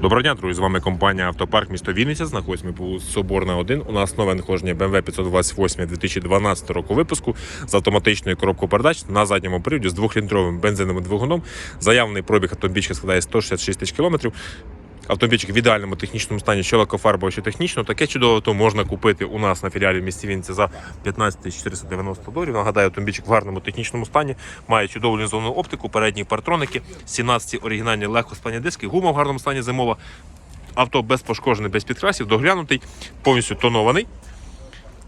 Доброго дня, друзі. З вами компанія Автопарк місто Вінниця. Знаходимося ми по Соборна 1. У нас нове надходження BMW 528 2012 року випуску з автоматичною коробкою передач на задньому приводі з двохлітровим бензиновим двигуном. Заявлений пробіг автомобільчика складає 166 тисяч кілометрів. Автомобільчик в ідеальному технічному стані, що лакофарбово, що технічно. Таке чудове авто можна купити у нас на філіалі в місті Вінниця за 15 490 доларів. Нагадаю, автомобільчик в гарному технічному стані, має чудову лінзовану оптику, передні партроники, 17 оригінальні легкосплані диски, гума в гарному стані зимова. Авто без пошкоджений, без підкрасів, доглянутий, повністю тонований.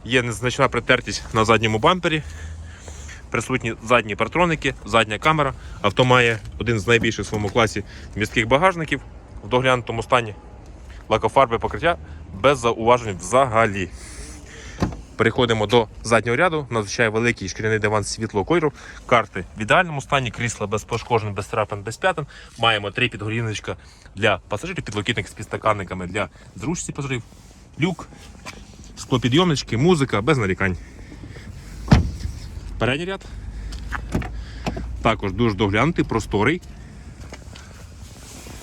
Є незначна притертість на задньому бампері. Присутні задні партроники, задня камера. Авто має один з найбільших в своєму класі містких багажників в доглянутому стані. Лакофарби покриття без зауважень взагалі. Переходимо до заднього ряду. Надзвичайно великий шкіряний диван світлого кольору. Карти в ідеальному стані, крісла без пошкоджень, без трапин, без п'ятин. Маємо три підгоріночка для пасажирів, підлокітник з підстаканниками для зручності пасажирів, люк, склопідйомнички, музика без нарікань. Передній ряд. Також дуже доглянутий, просторий.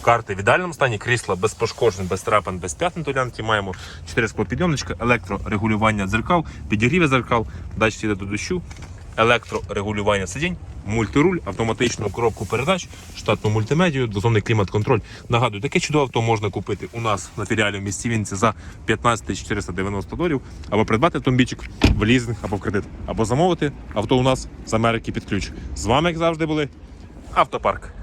Карти в ідеальному стані, крісла без пошкоджень, без трапин, без п'ятин доглянуті. Маємо 4 склопідйомничка, електрорегулювання дзеркал, підігріве дзеркал, датчик йде до дощу, електрорегулювання сидінь, мультируль, автоматичну коробку передач, штатну мультимедію, дозовний клімат-контроль. Нагадую, таке чудове авто можна купити у нас на філіалі в місті Вінниці за 15 490 доларів, або придбати автомобільчик в лізинг або в кредит, або замовити авто у нас з Америки під ключ. З вами, як завжди, були автопарк.